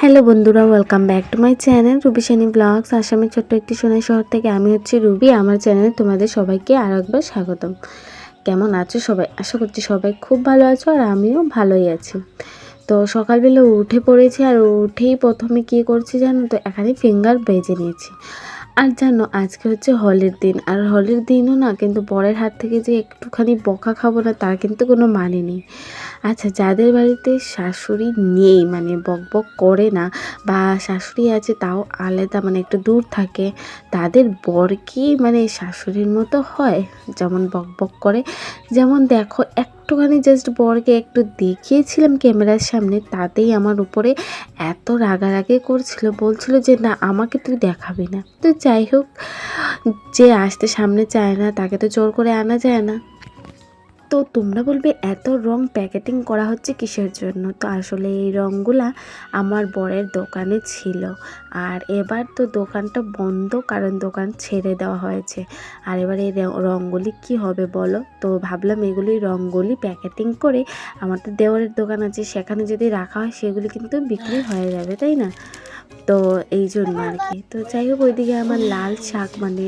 Hello বন্ধুরা welcome back to my channel Ruby Sunny vlogs আসামের ছোট্ট একটি সোনাই শহর থেকে আমি হচ্ছি রুবি আমার চ্যানেলে তোমাদের সবাইকে আরও একবার স্বাগতম। কেমন আছো সবাই? আশা করছি সবাই খুব ভালো আছো আর আমিও ভালোই আছি। তো সকালবেলা উঠে পড়েছি আর উঠেই প্রথমে কী করছি জানো তো, এখানে ফিঙ্গার বেজে নিয়েছি। আর জানো, আজকে হচ্ছে হলের দিন, আর হলের দিনও না, কিন্তু বরের হাত থেকে যে একটুখানি বকা খাব না, তার কিন্তু কোনো মানে নেই। আচ্ছা যাদের বাড়িতে শাশুড়ি নেই মানে বক বক করে না বা শাশুড়ি আছে তাও আলাদা মানে একটু দূর থাকে, তাদের বর কি মানে শাশুড়ির মতো হয়? যেমন বক বক করে। যেমন দেখো, একটুখানি জাস্ট বরকে একটু দেখিয়েছিলাম ক্যামেরার সামনে, তাতেই আমার উপরে এত রাগারাগি করছিল, বলছিল যে, না, আমাকে তুই দেখাবি না। তো যাই হোক, যে আসতে সামনে চায় না, তাকে তো জোর করে আনা যায় না। তো তোমরা বলবে, এত রং প্যাকেটিং করা হচ্ছে কিসের জন্য? তো আসলে এই রঙগুলা আমার বরের দোকানে ছিল। আর এবার তো দোকানটা বন্ধ, কারণ দোকান ছেড়ে দেওয়া হয়েছে। আর এবার এই রঙগুলি কি হবে বলো? তো ভাবলাম এগুলি রঙগুলি প্যাকেটিং করে আমার তো দেওয়ারের দোকান আছে, সেখানে যদি রাখা হয়, সেগুলি কিন্তু বিক্রি হয়ে যাবে, তাই না? তো এই জন্য আর কি তো যাই হোক ওইদিকে আমার লাল শাক মানে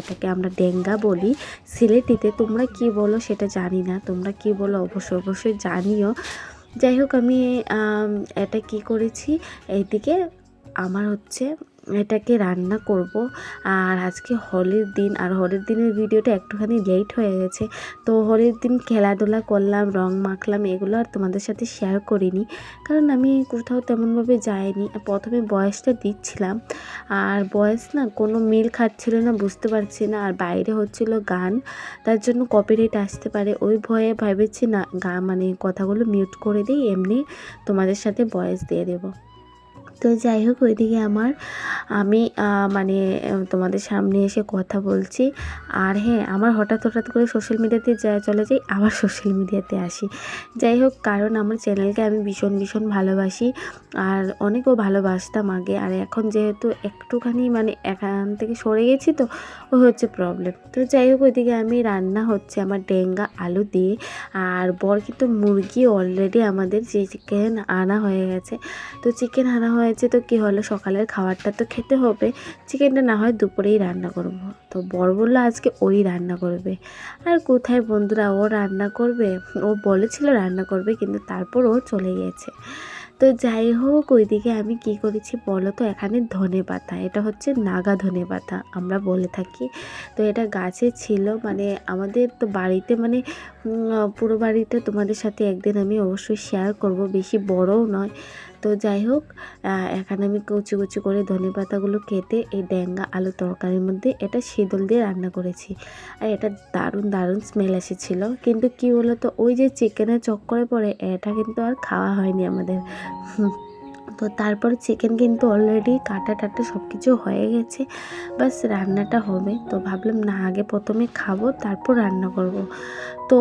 এটাকে আমরা ডেঙ্গা বলি, সিলেটিতে। তোমরা কি বলো সেটা জানি না। তোমরা কি বলো অবশ্যই অবশ্যই জানিও। যাই হোক আমি, এটা কি করেছি? এইদিকে আমার হচ্ছে এটাকে রান্না করব। আর আজকে হলের দিন, আর হলের দিনের ভিডিওটা একটুখানি লেট হয়ে গেছে। তো হলের দিন খেলাধুলা করলাম, রং মাখলাম, এগুলো আর তোমাদের সাথে শেয়ার করিনি। কারণ আমি কোথাও তেমনভাবে যাইনি। প্রথমে বয়সটা দিচ্ছিলাম। আর বয়স না কোনো মিল খাচ্ছিল না, বুঝতে পারছি না। আর বাইরে হচ্ছিল গান, তার জন্য কপিরাইট আসতে পারে। ওই ভয়ে ভেবেছি না, গা মানে কথাগুলো মিউট করে দিই, এমনি তোমাদের সাথে ভয়েস দিয়ে দেবো। তো যাই হোক, ওইদিকে আমার, আমি মানে তোমাদের সামনে এসে কথা বলছি। আর হ্যাঁ আমার হঠাৎ হঠাৎ করে সোশ্যাল মিডিয়াতে যা, চলে যাই, আবার সোশ্যাল মিডিয়াতে আসি। যাই হোক, কারণ আমার চ্যানেলকে আমি ভীষণ ভীষণ ভালোবাসি। আর অনেকও ভালোবাসতাম আগে, আর এখন যেহেতু একটুখানি মানে এখান থেকে সরে গেছি তো, ও হচ্ছে প্রবলেম তো যাই হোক, ওইদিকে আমি রান্না হচ্ছে আমার ডেঙ্গা আলু দিয়ে। আর বর কিন্তু মুরগি অলরেডি আমাদের যে চিকেন আনা হয়ে গেছে। তো চিকেন আনা হয়েছে তো কি হলো? সকালের খাবারটা তো খেতে হবে। চিকেনটা না হয় দুপুরেই রান্না করব। তো বর বলল, আজকে ওই রান্না করবে। আর কোথায় বন্ধুরা, ও রান্না করবে? ও বলেছিল রান্না করবে, কিন্তু তারপর ও চলে গেছে। তো যাই হোক, ওইদিকে আমি কি করেছি বলো তো? এখানে ধনে পাতা, এটা হচ্ছে নাগা ধনে পাতা, আমরা বলে থাকি। তো এটা গাছে ছিল মানে আমাদের তো বাড়িতে মানে পুরো বাড়িতে তোমাদের সাথে একদিন আমি অবশ্যই শেয়ার করব, বেশি বড়ও নয়। তো যাই হোক এখানে আমি কুচি কুচি করে ধনে পাতাগুলো কেটে এই ড্যাঙ্গা আলু তরকারির মধ্যে এটা শীতল দিয়ে রান্না করেছি। আর এটা দারুণ দারুণ স্মেল এসেছিল। কিন্তু কি বলো তো ওই যে চিকেনের চক্করে পরে এটা কিন্তু আর খাওয়া হয়নি আমাদের। তো তারপর চিকেন কিন্তু অলরেডি কাটা টাটা সব কিছু হয়ে গেছে, বাস রান্নাটা হবে। তো ভাবলাম না, আগে প্রথমে খাব, তারপর রান্না করব। তো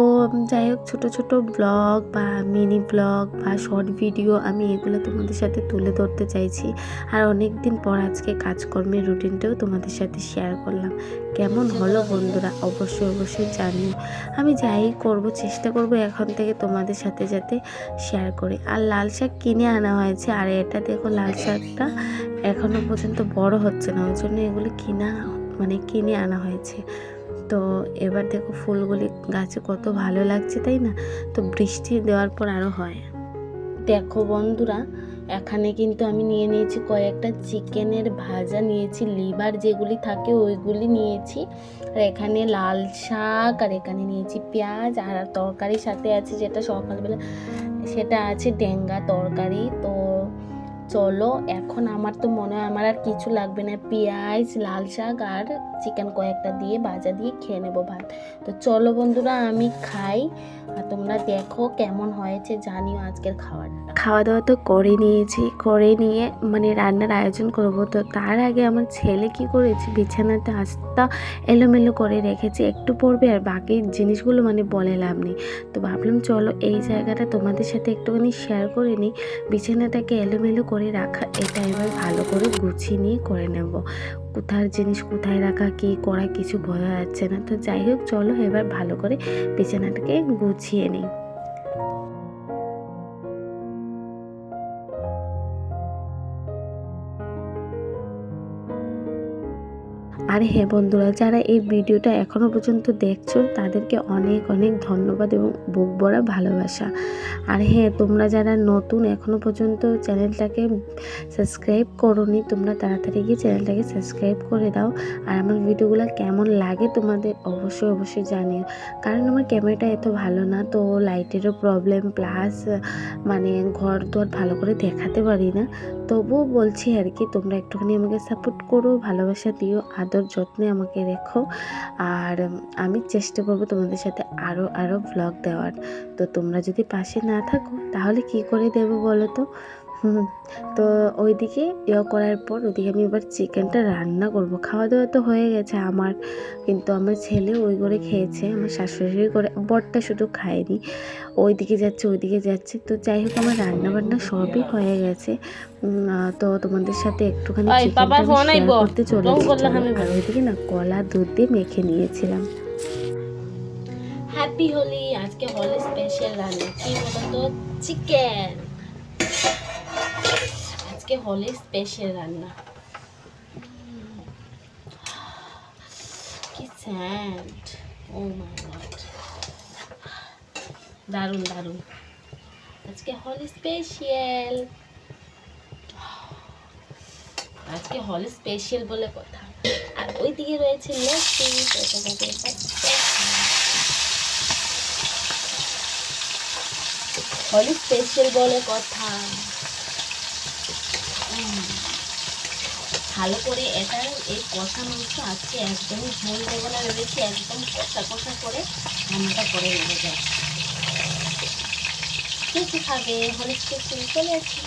যাই হোক, ছোটো ছোটো ব্লগ বা মিনি ব্লগ বা শর্ট ভিডিও আমি এগুলো তোমাদের সাথে তুলে ধরতে চাইছি। আর অনেক দিন পর আজকে কাজকর্মের রুটিনটাও তোমাদের সাথে শেয়ার করলাম। কেমন হলো বন্ধুরা? অবশ্যই অবশ্যই জানিও। আমি যাই করব, চেষ্টা করব এখন থেকে তোমাদের সাথে যাতে শেয়ার করি। আর লাল শাক কিনে আনা হয়েছে। আর এটা দেখো, লাল শাকটা এখনও পর্যন্ত বড় হচ্ছে না। ওই জন্য এগুলো কিনা মানে কিনে আনা হয়েছে। তো এবার দেখো, ফুলগুলি গাছে কত ভালো লাগছে, তাই না? তো বৃষ্টি দেওয়ার পর আরও হয়। দেখো বন্ধুরা এখানে কিন্তু আমি নিয়ে নিয়েছি কয়েকটা চিকেনের ভাজা, নিয়েছি লিভার যেগুলি থাকে ওইগুলি নিয়েছি। আর এখানে লাল শাক, আর এখানে নিয়েছি পেঁয়াজ, আর তরকারির সাথে আছে যেটা সকালবেলা, সেটা আছে ডেঙ্গা তরকারি। তো চলো, এখন আমার তো মনে হয় আমার আর কিছু লাগবে না। পেঁয়াজ, লাল শাক আর চিকেন কয়েকটা দিয়ে ভাজা দিয়ে খেয়ে নেব ভাত। তো চলো বন্ধুরা, আমি খাই। আর তোমরা দেখো কেমন হয়েছে, জানিও আজকের খাবারটা। খাওয়া দাওয়া তো করে নিয়েছি, করে নিয়ে মানে রান্নার আয়োজন করব। তো তার আগে আমার ছেলে কি করেছে, বিছানাতে আস্তা এলোমেলো করে রেখেছে। একটু পড়বে আর বাকি জিনিসগুলো মানে বলে লাভ নেই। তো ভাবলাম চলো এই জায়গাটা তোমাদের সাথে একটুখানি শেয়ার করে নিই। বিছানাটাকে এলোমেলো করে রাখা, এটা এবার ভালো করে গুছিয়ে নিয়ে করে নেব। কোথার জিনিস কোথায় রাখা, কি করা, কিছু বোঝা যাচ্ছে না। তো যাই হোক, চলো এবার ভালো করে বিছানাটাকে গুছিয়ে নিই। আর হ্যাঁ বন্ধুরা, যারা এই ভিডিওটা এখনও পর্যন্ত দেখছ, তাদেরকে অনেক অনেক ধন্যবাদ এবং বুক বড়া ভালোবাসা। আর হ্যাঁ তোমরা যারা নতুন এখনও পর্যন্ত চ্যানেলটাকে সাবস্ক্রাইব করোনি, তোমরা তাড়াতাড়ি গিয়ে চ্যানেলটাকে সাবস্ক্রাইব করে দাও। আর আমার ভিডিওগুলো কেমন লাগে তোমাদের অবশ্যই অবশ্যই জানিও। কারণ আমার ক্যামেরাটা এত ভালো না, তো লাইটেরও প্রবলেম প্লাস মানে ঘর দর ভালো করে দেখাতে পারি না। তবুও বলছি আর কি, তোমরা একটুখানি আমাকে সাপোর্ট করো, ভালোবাসা দিও, আদর যত্নে আমাকে রেখো। আর আমি চেষ্টা করব তোমাদের সাথে আরও আরও ব্লগ দেওয়ার। তো তোমরা যদি পাশে না থাকো, তাহলে কি করে দেবো বলো তো? তো ওইদিকে ইয়ে করার পর ওইদিকে আমি এবার চিকেনটা রান্না করব। খাওয়া দাওয়া তো হয়ে গেছে আমার কিন্তু আমার ছেলে ওই করে খেয়েছে আমার শাশুড়ি করে বরটা শুধু খায়নি। ওইদিকে যাচ্ছে ওইদিকে যাচ্ছে তো যাই হোক আমার রান্না বান্না সবই হয়ে গেছে। তো তোমাদের সাথে একটুখানি চিকেনটা। করতে চলে আর ওইদিকে না কলা দুধ দিয়ে মেখে নিয়েছিলাম। হ্যাপি হোলি আজকে হোলি স্পেশাল রান্না কি বলতো? চিকেন আজকে হলে স্পেশাল রান্না। কি স্যান্ড ও মাই গড আজকে হোলি স্পেশাল আজকে হলি স্পেশাল বলে কথা। আর ওই দিকে রয়েছে লস্যি হলি স্পেশাল বলে কথা। ভালো করে এটা, এই কষা মাংস আছে একদম ঝোল দেবো না ভেবেছি, একদম কষা কষা করে রান্নাটা করে নেবে। যায় কে খাবে? হলে চলে আসি।